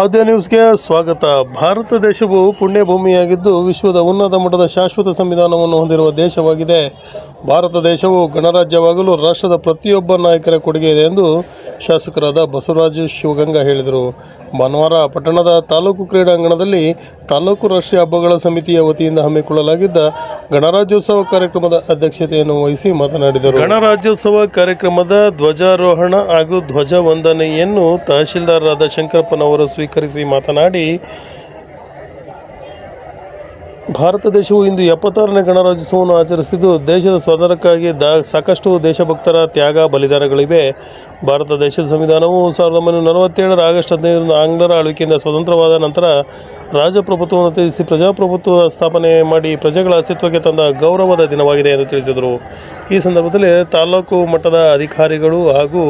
ಆದ್ಯ ನ್ಯೂಸ್ಗೆ ಸ್ವಾಗತ. ಭಾರತ ದೇಶವು ಪುಣ್ಯಭೂಮಿಯಾಗಿದ್ದು ವಿಶ್ವದ ಉನ್ನತ ಮಟ್ಟದ ಶಾಶ್ವತ ಸಂವಿಧಾನವನ್ನು ಹೊಂದಿರುವ ದೇಶವಾಗಿದೆ. ಭಾರತ ದೇಶವು ಗಣರಾಜ್ಯವಾಗಲು ರಾಷ್ಟ್ರದ ಪ್ರತಿಯೊಬ್ಬ ನಾಯಕರ ಕೊಡುಗೆ ಇದೆ ಎಂದು ಶಾಸಕರಾದ ಬಸವರಾಜ ಶಿವಗಂಗಾ ಹೇಳಿದರು. ಭಾನುವಾರ ಪಟ್ಟಣದ ತಾಲೂಕು ಕ್ರೀಡಾಂಗಣದಲ್ಲಿ ತಾಲೂಕು ರಾಷ್ಟ್ರೀಯ ಹಬ್ಬಗಳ ಸಮಿತಿಯ ವತಿಯಿಂದ ಹಮ್ಮಿಕೊಳ್ಳಲಾಗಿದ್ದ ಗಣರಾಜ್ಯೋತ್ಸವ ಕಾರ್ಯಕ್ರಮದ ಅಧ್ಯಕ್ಷತೆಯನ್ನು ವಹಿಸಿ ಮಾತನಾಡಿದರು. ಗಣರಾಜ್ಯೋತ್ಸವ ಕಾರ್ಯಕ್ರಮದ ಧ್ವಜಾರೋಹಣ ಹಾಗೂ ಧ್ವಜ ವಂದನೆಯನ್ನು ತಹಶೀಲ್ದಾರರಾದ ಶಂಕರಪ್ಪನವರು ಸ್ವೀಕರಿಸಿ ಮಾತನಾಡಿ ಭಾರತ ದೇಶವು ಇಂದು ಎಪ್ಪತ್ತಾರನೇ ಗಣರಾಜ್ಯೋತ್ಸವವನ್ನು ಆಚರಿಸಿದ್ದು, ದೇಶದ ಸ್ವಾತಂತ್ರ್ಯಕ್ಕಾಗಿ ದ, ಸಾಕಷ್ಟು ದೇಶಭಕ್ತರ ತ್ಯಾಗ ಬಲಿದಾನಗಳಿವೆ. ಭಾರತ ದೇಶದ ಸಂವಿಧಾನವು ಸಾವಿರದ ಒಂಬೈನೂರ ನಲವತ್ತೇಳರ ಆಗಸ್ಟ್ ಹದಿನೈದರಂದು ಆಂಗ್ಲರ ಆಳ್ವಿಕೆಯಿಂದ ಸ್ವತಂತ್ರವಾದ ನಂತರ ರಾಜಪ್ರಭುತ್ವವನ್ನು ತ್ಯಜಿಸಿ ಪ್ರಜಾಪ್ರಭುತ್ವ ಸ್ಥಾಪನೆ ಮಾಡಿ ಪ್ರಜೆಗಳ ಅಸ್ತಿತ್ವಕ್ಕೆ ತಂದ ಗೌರವದ ದಿನವಾಗಿದೆ ಎಂದು ತಿಳಿಸಿದರು. ಈ ಸಂದರ್ಭದಲ್ಲಿ ತಾಲೂಕು ಮಟ್ಟದ ಅಧಿಕಾರಿಗಳು ಹಾಗೂ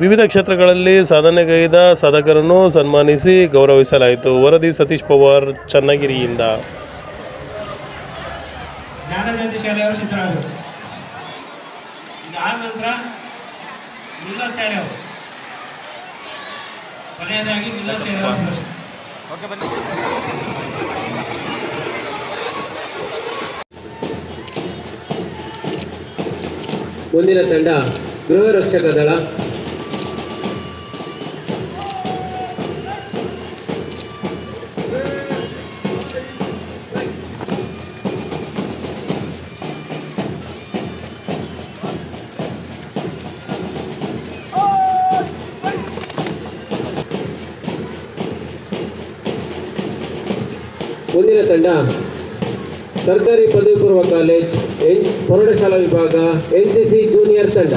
ವಿವಿಧ ಕ್ಷೇತ್ರಗಳಲ್ಲಿ ಸಾಧನೆಗೈದ ಸಾಧಕರನ್ನು ಸನ್ಮಾನಿಸಿ ಗೌರವಿಸಲಾಯಿತು. ವರದಿ ಸತೀಶ್ ಪವಾರ್ ಚನ್ನಗಿರಿಯಿಂದ. ಮುಂದಿನ ತಂಡ ಗೃಹ ರಕ್ಷಕ ದಳ. ಮುಂದಿನ ತಂಡ, ಸರ್ಕಾರಿ ಪದವಿ ಪೂರ್ವ ಕಾಲೇಜ್ ಪ್ರೌಢಶಾಲಾ ವಿಭಾಗ, ಎನ್ ಸಿ ಜೂನಿಯರ್ ತಂಡ.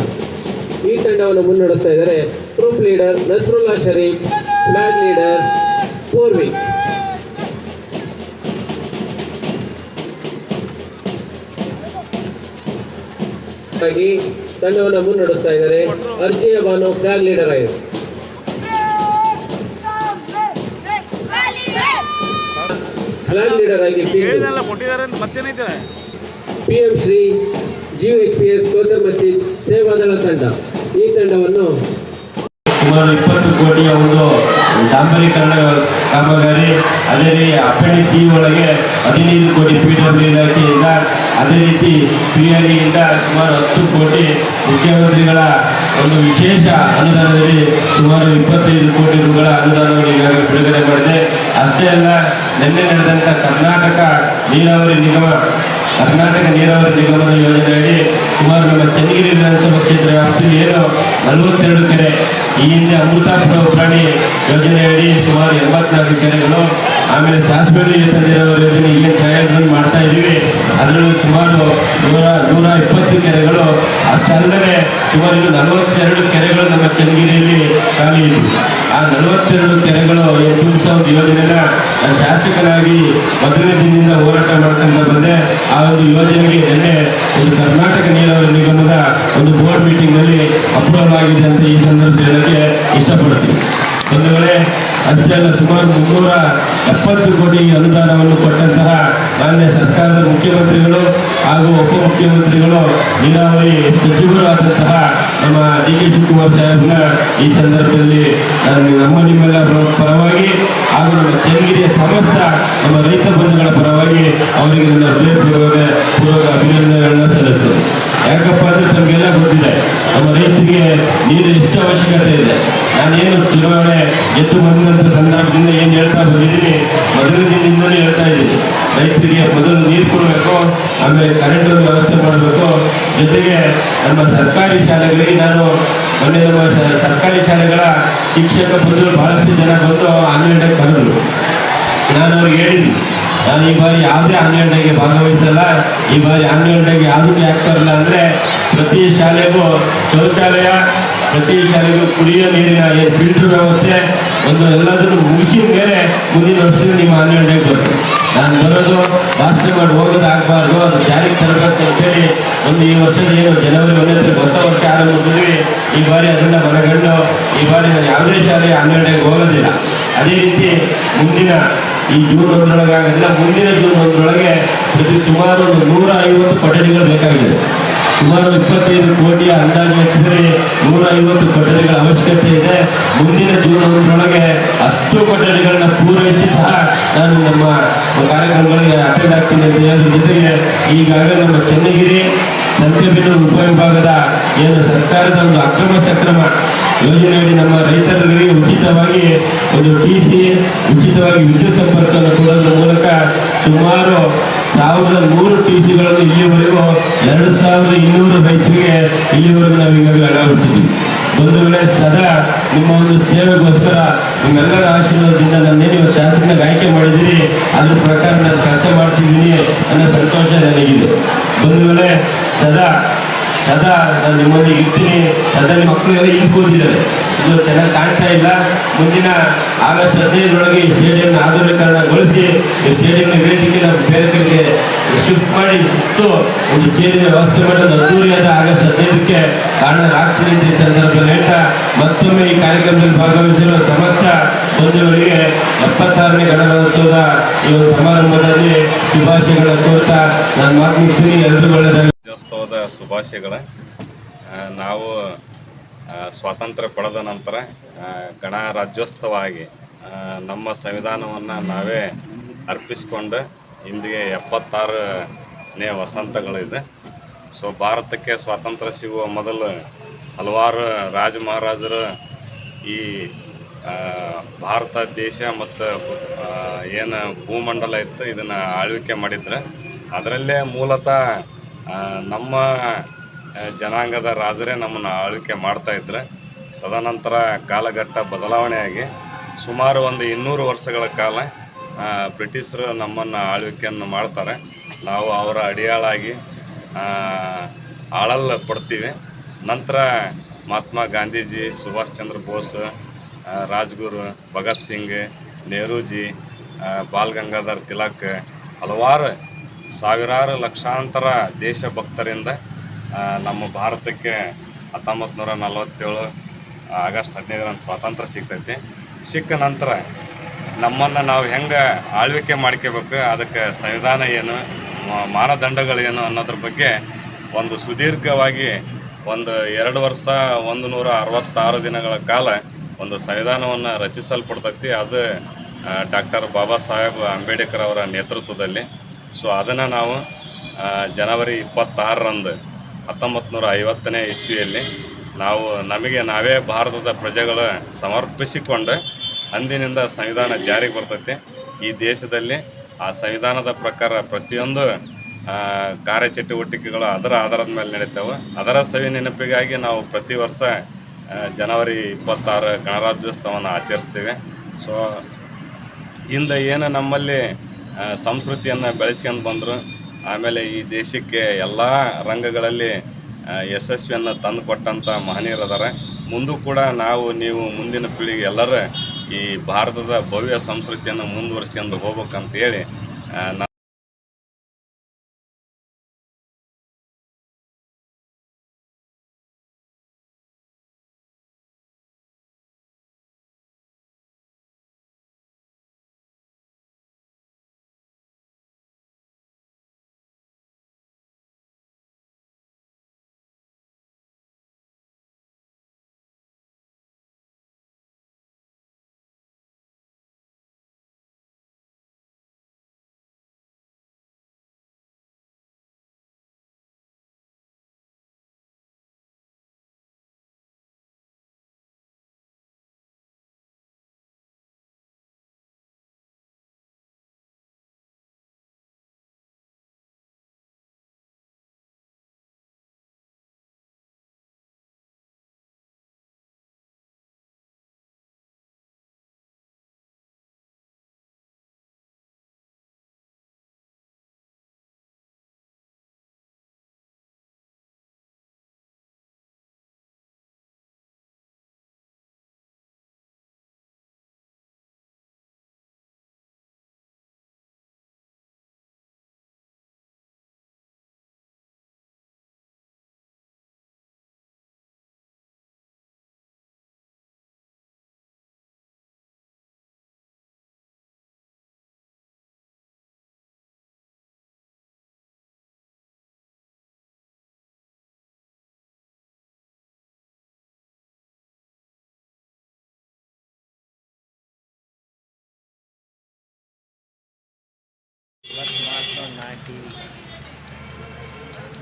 ತಂಡವನ್ನು ಮುನ್ನಡೆಸ್ತಾ ಇದ್ದಾರೆ. Group leader Nasrulla Sharif flag leader Poorvi. ತಂಡವನ್ನು ಮುನ್ನಡೆಸ್ತಾ ಇದ್ದಾರೆ. ಅರ್ಜಿಯ ಬಾನು ಫ್ಲಾಗ್ ಲೀಡರ್ ಆಗಿದೆ. ಫ್ಲಾಗ್ ಲೀಡರ್ ಆಗಿ ಪಿ ಎಂ ಶ್ರೀ ಜಿ ಎಕ್ಸ್ಪಿಎಸ್ ಕೋಚರ್ ಮಸೀದ್ ಸೇವಾದಳ ತಂಡ. ಈ ತಂಡವನ್ನು ಸುಮಾರು ಇಪ್ಪತ್ತು ಕೋಟಿಯ ಒಂದು ಡಾಂಬರೀಕರಣ ಕಾಮಗಾರಿ, ಅದೇ ರೀತಿ ಅಪ್ಪಣಿ ಸಿ ಒಳಗೆ ಹದಿನೈದು ಕೋಟಿ ಪಿ ಡಬ್ಲ್ಯೂ ಇಲಾಖೆಯಿಂದ, ಅದೇ ರೀತಿ ಪಿ ಇಂದ ಸುಮಾರು ಹತ್ತು ಕೋಟಿ ಮುಖ್ಯಮಂತ್ರಿಗಳ ಒಂದು ವಿಶೇಷ ಅನುದಾನದಲ್ಲಿ ಸುಮಾರು ಇಪ್ಪತ್ತೈದು ಕೋಟಿ ರುಗಳ ಅನುದಾನವನ್ನು ಈಗಾಗಲೇ ಬಿಡುಗಡೆ ಮಾಡಿದೆ. ಅಷ್ಟೇ ಅಲ್ಲ, ನಿನ್ನೆ ನಡೆದಂಥ ಕರ್ನಾಟಕ ನೀರಾವರಿ ನಿಗಮ ಕರ್ನಾಟಕ ನೀರಾವರಿ ನಿಗಮದ ಯೋಜನೆಯಡಿ ಸುಮಾರು ನಮ್ಮ ಚನ್ನಗಿರಿ ವಿಧಾನಸಭಾ ಕ್ಷೇತ್ರ ವ್ಯಾಪ್ತಿಯಲ್ಲಿ ಏನು ನಲವತ್ತೆರಡು ಕೆರೆ, ಈ ಹಿಂದೆ ಅಮೃತಾಪುರ ಪ್ರಾಣಿ ಯೋಜನೆಯಡಿ ಸುಮಾರು ಎಂಬತ್ನಾಲ್ಕು ಕೆರೆಗಳು, ಆಮೇಲೆ ಸಾಸಿವೆಳಿ ನೀರಾವರಿ ಯೋಜನೆ ಈಗ ಟ್ರಯಲ್ ಮಾಡ್ತಾ ಇದ್ದೀವಿ. ಅದರಲ್ಲೂ ಸುಮಾರು ನೂರ ನೂರ ಇಪ್ಪತ್ತು ಕೆರೆಗಳು ಅಷ್ಟಲ್ಲದೆ ಸುಮಾರು ನಲವತ್ತೆರಡು ಕೆರೆಗಳು ನಮ್ಮ ಚನ್ನಗಿರಿಯಲ್ಲಿ ಖಾಲಿ ಇದ್ವು. ಆ ನಲವತ್ತೆರಡು ಕೆರೆಗಳು ಎಂಟು ಸಾವಿರದ ಯೋಜನೆನ ಶಾಸಕರಾಗಿ ಮೊದಲನೇ ದಿನದಿಂದ ಹೋರಾಟ ಮಾಡ್ಕೊಂತ ಬಂದೆ. ಆ ಒಂದು ಯೋಜನೆಗೆ ನಿನ್ನೆ ಒಂದು ಕರ್ನಾಟಕ ನೀರಾವರಿ ನಿಗಮದ ಒಂದು ಬೋರ್ಡ್ ಮೀಟಿಂಗ್ನಲ್ಲಿ ಅಪ್ರೂವಲ್ ಆಗಿದೆ ಅಂತ ಈ ಸಂದರ್ಭದಲ್ಲಿ ಹೇಳಕ್ಕೆ ಇಷ್ಟಪಡ್ತೀವಿ ಒಂದು ವೇಳೆ ಅಷ್ಟೇ ಅಲ್ಲ, ಸುಮಾರು ಮುನ್ನೂರ ಎಪ್ಪತ್ತು ಕೋಟಿ ಅನುದಾನವನ್ನು ಕೊಟ್ಟಂತಹ ಮಾನ್ಯ ಸರ್ಕಾರದ ಮುಖ್ಯಮಂತ್ರಿಗಳು ಹಾಗೂ ಉಪಮುಖ್ಯಮಂತ್ರಿಗಳು ನೀರಾವರಿ ಸಚಿವರು ಆದಂತಹ ನಮ್ಮ ಡಿ ಕೆ ಶಿವಕುಮಾರ್ ಸಾಹೇಬ್ನ ಈ ಸಂದರ್ಭದಲ್ಲಿ ನಮ್ಮ ನಿಮ್ಮೆಲ್ಲರ ಪರವಾಗಿ ಹಾಗೂ ನಮ್ಮ ಚನ್ನಗಿರಿಯ ಸಮಸ್ತ ನಮ್ಮ ರೈತ ಬಂಧುಗಳ ಪರವಾಗಿ ಅವರಿಗೆ ನನ್ನ ಹೃದಯಪೂರ್ವಕ ಪೂರ್ವಕ ಅಭಿನಂದನೆಗಳನ್ನ ಸಲ್ಲಿಸ್ತೇನೆ. ಯಾಕಪ್ಪ ಅಂದ್ರೆ ತಮಗೆಲ್ಲ ಗೊತ್ತಿದೆ, ನಮ್ಮ ರೈತರಿಗೆ ನೀರು ಎಷ್ಟು ಅವಶ್ಯಕತೆ ಇದೆ. ನಾನೇನು ಚುನಾವಣೆ ಗೆದ್ದು ಬಂದಂತ ಸಂದರ್ಭದಿಂದ ಏನು ಹೇಳ್ತಾ ಬಂದಿದ್ದೀನಿ? ಮೊದಲ ದಿನದಿಂದಲೂ ಹೇಳ್ತಾ ಇದ್ದೀನಿ. ರೈತರಿಗೆ ಮೊದಲು ನೀರು ಕೊಡಬೇಕು, ಆಮೇಲೆ ಕರೆಂಟ್ ವ್ಯವಸ್ಥೆ ಮಾಡಬೇಕು. ಜೊತೆಗೆ ನಮ್ಮ ಸರ್ಕಾರಿ ಶಾಲೆಗಳಿಗೆ ನಾನು ಮೊನ್ನೆ ನಮ್ಮ ಸರ್ಕಾರಿ ಶಾಲೆಗಳ ಶಿಕ್ಷಕ ಬಂದರು ಬಹಳಷ್ಟು ಜನ ಬಂದು ಆನ್ಲೈನ್ ಬಂದರು. ನಾನು ಅವ್ರಿಗೆ ಹೇಳಿದ್ದೀನಿ ನಾನು ಈ ಬಾರಿ ಯಾವುದೇ ಆನ್ಲೈನ್ ಡೇಗೆ ಭಾಗವಹಿಸಲ್ಲ, ಈ ಬಾರಿ ಆನ್ಲೈನ್ ಡೇಗೆ ಯಾವುದಕ್ಕೆ ಆಗ್ತಾರಲ್ಲ ಅಂದರೆ ಪ್ರತಿ ಶಾಲೆಗೂ ಶೌಚಾಲಯ, ಪ್ರತಿ ಶಾಲೆಗೂ ಕುಡಿಯೋ ನೀರಿನ ಫಿಲ್ಟರ್ ವ್ಯವಸ್ಥೆ, ಒಂದು ಎಲ್ಲದನ್ನು ಮುಗಿಸಿದ ಮೇಲೆ ಮುಂದಿನ ವರ್ಷದಲ್ಲಿ ನಿಮ್ಮ ಆನ್ಲೈನ್ ಡೇಗೆ ನಾನು ಬರೋದು ಭಾಷಣ ಮಾಡಿ ಹೋಗೋದು ಆಗಬಾರ್ದು ಅದು ಜಾರಿಗೆ ತರಬೇಕು ಅಂತೇಳಿ ಒಂದು ಈ ವರ್ಷದ ಏನು ಜನವರಿ ತಾರೀಕು ಹೊಸ ವರ್ಷ ಆರಂಭಿಸಿದ್ವಿ. ಈ ಬಾರಿ ಅದನ್ನ ಮನಗಂಡು ಈ ಬಾರಿ ನಾನು ಯಾವುದೇ ಶಾಲೆ ಹನ್ನೆರಡಕ್ಕೆ ಹೋಗೋದಿಲ್ಲ. ಅದೇ ರೀತಿ ಮುಂದಿನ ಈ ಜೂನ್ ಒಂದರೊಳಗೆ ಆಗೋದಿಲ್ಲ ಮುಂದಿನ ಜೂನ್ ಒಂದರೊಳಗೆ ಪ್ರತಿ ಸುಮಾರು ಒಂದು ನೂರ ಐವತ್ತು ಕೊಠಡಿಗಳು ಬೇಕಾಗಿದೆ. ಸುಮಾರು ಇಪ್ಪತ್ತೈದು ಕೋಟಿಯ ಅಂದಾಜು ವೆಚ್ಚದಲ್ಲಿ ನೂರ ಐವತ್ತು ಕೊಠಡಿಗಳ ಅವಶ್ಯಕತೆ ಇದೆ. ಮುಂದಿನ ಜೂನ್ ಅಷ್ಟು ಕೊಠಡಿಗಳನ್ನ ಪೂರೈಸಿ ಸಹ ನಾನು ನಮ್ಮ ಕಾರ್ಯಕ್ರಮಗಳಿಗೆ ಅಟೆಂಡ್ ಆಗ್ತೀನಿ ಅಂತ ಹೇಳೋದ್ರ ಜೊತೆಗೆ ಈಗಾಗಲೇ ನಮ್ಮ ಚನ್ನಗಿರಿ ಸಂತೆಬೆನ್ನೂರು ಉಪವಿಭಾಗದ ಏನು ಸರ್ಕಾರದ ಒಂದು ಅಕ್ರಮ ಸಕ್ರಮ ಯೋಜನೆಯಡಿ ನಮ್ಮ ರೈತರಿಗೆ ಉಚಿತವಾಗಿ ಒಂದು ಟಿ ಸಿ, ಉಚಿತವಾಗಿ ವಿದ್ಯುತ್ ಸಂಪರ್ಕವನ್ನು ಕೊಡೋದ್ರ ಮೂಲಕ ಸುಮಾರು ಸಾವಿರದ ನೂರು ಟಿ ಸಿಗಳನ್ನು ಇಲ್ಲಿವರೆಗೂ ಎರಡು ಸಾವಿರದ ಇನ್ನೂರು ರೈತರಿಗೆ ಇಲ್ಲಿವರೆಗೂ ನಾವು ಈಗಾಗಲೇ ಅಳವಡಿಸಿದ್ದೀವಿ. ವೇಳೆ ಸದಾ ನಿಮ್ಮ ಒಂದು ಸೇವೆಗೋಸ್ಕರ ನಿಮ್ಮೆಲ್ಲರ ಆಶೀರ್ವಾದದಿಂದ ನೀವು ಶಾಸಕನ ಆಯ್ಕೆ ಮಾಡಿದ್ದೀರಿ, ಅದ್ರ ಪ್ರಕಾರ ನಾನು ಕೆಲಸ ಮಾಡ್ತಿದ್ದೀನಿ ಅನ್ನೋ ಸಂತೋಷ ನನಗಿದೆ. ಬಂಧುಗಳೇ ಸದಾ ಸದಾ ನಾನು ನಿಮ್ಮಲ್ಲಿ ಇರ್ತೀನಿ. ಸದಾ ನಿಮ್ಮ ಮಕ್ಕಳೆಲ್ಲ ಇಲ್ಲಿ ಕೂತಿದ್ದಾರೆ ಇದು ಚೆನ್ನಾಗಿ ಕಾಣ್ತಾ ಇಲ್ಲ. ಮುಂದಿನ ಆಗಸ್ಟ್ ಹದಿನೈದರೊಳಗೆ ಈ ಸ್ಟೇಡಿಯಂನ ಆಧುನೀಕರಣಗೊಳಿಸಿ ಈ ಸ್ಟೇಡಿಯಂನ ವೇದಿಕೆ ನಮ್ಮ ಬೇರೆ ಕಡೆಗೆ ಶಿಫ್ಟ್ ಮಾಡಿ ಸುತ್ತು ಒಂದು ಚೇರಿನ ವ್ಯವಸ್ಥೆ ಮಾಡಿ ಒಂದು ಅದ್ದೂರಿಯಾದ ಆಗಸ್ಟ್ ಹದಿನೈದಕ್ಕೆ ಕಾರಣರಾಗ್ತೀನಿ ಅಂತ ಈ ಸಂದರ್ಭದಲ್ಲಿ ಹೇಳ್ತಾ ಮತ್ತೊಮ್ಮೆ ಈ ಕಾರ್ಯಕ್ರಮದಲ್ಲಿ ಭಾಗವಹಿಸಿರುವ ಸಮಸ್ತ ಬಂಧುಗಳಿಗೆ ಎಪ್ಪತ್ತಾರನೇ ಗಣರಾಜ್ಯೋತ್ಸವದ ಈ ಒಂದು ಸಮಾರಂಭದಲ್ಲಿ ಶುಭಾಶಯಗಳನ್ನು ಕೋರ್ತಾ ನಾನು ಮಾತು ಎಲ್ಲರೂ ಒಳ್ಳೆಯದಾಗಲಿ. ರಾಜ್ಯೋತ್ಸವದ ಶುಭಾಶಯಗಳ. ನಾವು ಸ್ವಾತಂತ್ರ್ಯ ಪಡೆದ ನಂತರ ಗಣರಾಜ್ಯೋತ್ಸವ ಆಗಿ ನಮ್ಮ ಸಂವಿಧಾನವನ್ನು ನಾವೇ ಅರ್ಪಿಸ್ಕೊಂಡು ಇಂದಿಗೆ ಎಪ್ಪತ್ತಾರನೇ ವಸಂತಗಳಿದೆ. ಸೊ, ಭಾರತಕ್ಕೆ ಸ್ವಾತಂತ್ರ್ಯ ಸಿಗುವ ಮೊದಲು ಹಲವಾರು ರಾಜ ಮಹಾರಾಜರು ಈ ಭಾರತ ದೇಶ ಮತ್ತು ಏನು ಭೂಮಂಡಲ ಇತ್ತು, ಇದನ್ನು ಆಳ್ವಿಕೆ ಮಾಡಿದ್ರೆ. ಅದರಲ್ಲೇ ಮೂಲತಃ ನಮ್ಮ ಜನಾಂಗದ ರಾಜರೇ ನಮ್ಮನ್ನು ಆಳ್ವಿಕೆ ಮಾಡ್ತಾ ಇದ್ರು ತದನಂತರ ಕಾಲಘಟ್ಟ ಬದಲಾವಣೆಯಾಗಿ ಸುಮಾರು ಒಂದು ಇನ್ನೂರು ವರ್ಷಗಳ ಕಾಲ ಬ್ರಿಟಿಷರು ನಮ್ಮನ್ನು ಆಳ್ವಿಕೆಯನ್ನು ಮಾಡ್ತಾರೆ. ನಾವು ಅವರ ಅಡಿಯಾಳಾಗಿ ಆ, ಆಳಲ್ಲ ಪಡ್ತೀವಿ. ನಂತರ ಮಹಾತ್ಮ ಗಾಂಧೀಜಿ ಸುಭಾಷ್ ಚಂದ್ರ ಬೋಸ್ ರಾಜ್ಗುರು ಭಗತ್ ಸಿಂಗ್ ನೆಹರೂಜಿ ಬಾಲ್ ಗಂಗಾಧರ್ ತಿಲಕ್ ಹಲವಾರು ಸಾವಿರಾರು ಲಕ್ಷಾಂತರ ದೇಶಭಕ್ತರಿಂದ ಭಕ್ತರಿಂದ ನಮ್ಮ ಭಾರತಕ್ಕೆ ಹತ್ತೊಂಬತ್ತು ನೂರ ನಲವತ್ತೇಳು ಆಗಸ್ಟ್ ಹದಿನೈದರಂದು ಸ್ವಾತಂತ್ರ್ಯ ಸಿಗ್ತೈತಿ. ಸಿಕ್ಕ ನಂತರ ನಮ್ಮನ್ನು ನಾವು ಹೆಂಗೆ ಆಳ್ವಿಕೆ ಮಾಡ್ಕೋಬೇಕು, ಅದಕ್ಕೆ ಸಂವಿಧಾನ ಏನು ಮಾನದಂಡಗಳೇನು ಅನ್ನೋದ್ರ ಬಗ್ಗೆ ಒಂದು ಸುದೀರ್ಘವಾಗಿ ಒಂದು ಎರಡು ವರ್ಷ ಒಂದು ನೂರ ಅರವತ್ತಾರು ದಿನಗಳ ಕಾಲ ಒಂದು ಸಂವಿಧಾನವನ್ನು ರಚಿಸಲ್ಪಡ್ತೈತಿ. ಅದು ಡಾಕ್ಟರ್ ಬಾಬಾ ಸಾಹೇಬ್ ಅಂಬೇಡ್ಕರ್ ಅವರ ನೇತೃತ್ವದಲ್ಲಿ ಸೊ ಅದನ್ನು ನಾವು ಜನವರಿ ಇಪ್ಪತ್ತಾರರಂದು ಹತ್ತೊಂಬತ್ತು ನೂರ ಐವತ್ತನೇ ಇಸ್ವಿಯಲ್ಲಿ ನಾವು ನಮಗೆ ನಾವೇ ಭಾರತದ ಪ್ರಜೆಗಳು ಸಮರ್ಪಿಸಿಕೊಂಡು ಅಂದಿನಿಂದ ಸಂವಿಧಾನ ಜಾರಿಗೆ ಬರ್ತೈತಿ. ಈ ದೇಶದಲ್ಲಿ ಆ ಸಂವಿಧಾನದ ಪ್ರಕಾರ ಪ್ರತಿಯೊಂದು ಕಾರ್ಯಚಟುವಟಿಕೆಗಳು ಅದರ ಆಧಾರದ ಮೇಲೆ ನಡೀತಾವೆ. ಅದರ ಸವಿ ನೆನಪಿಗಾಗಿ ನಾವು ಪ್ರತಿ ವರ್ಷ ಜನವರಿ ಇಪ್ಪತ್ತಾರು ಗಣರಾಜ್ಯೋತ್ಸವವನ್ನು ಆಚರಿಸ್ತೇವೆ. ಸೊ ಹಿಂದೆ ಏನು ನಮ್ಮಲ್ಲಿ ಸಂಸ್ಕೃತಿಯನ್ನು ಬೆಳೆಸ್ಕೊಂಡು ಬಂದರು. ಆಮೇಲೆ ಈ ದೇಶಕ್ಕೆ ಎಲ್ಲ ರಂಗಗಳಲ್ಲಿ ಯಶಸ್ವಿಯನ್ನ ತಂದು ಕೊಟ್ಟಂಥ ಮಹನೀಯರು ಅದಾರ. ಮುಂದೂ ಕೂಡ ನಾವು, ನೀವು ಮುಂದಿನ ಪೀಳಿಗೆ ಎಲ್ಲರೂ ಈ ಭಾರತದ ಭವ್ಯ ಸಂಸ್ಕೃತಿಯನ್ನು ಮುಂದುವರಿಸ್ಕೊಂಡು ಹೋಗ್ಬೇಕಂತ ಹೇಳಿ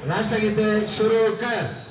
राष्ट्रगीत शुरू कर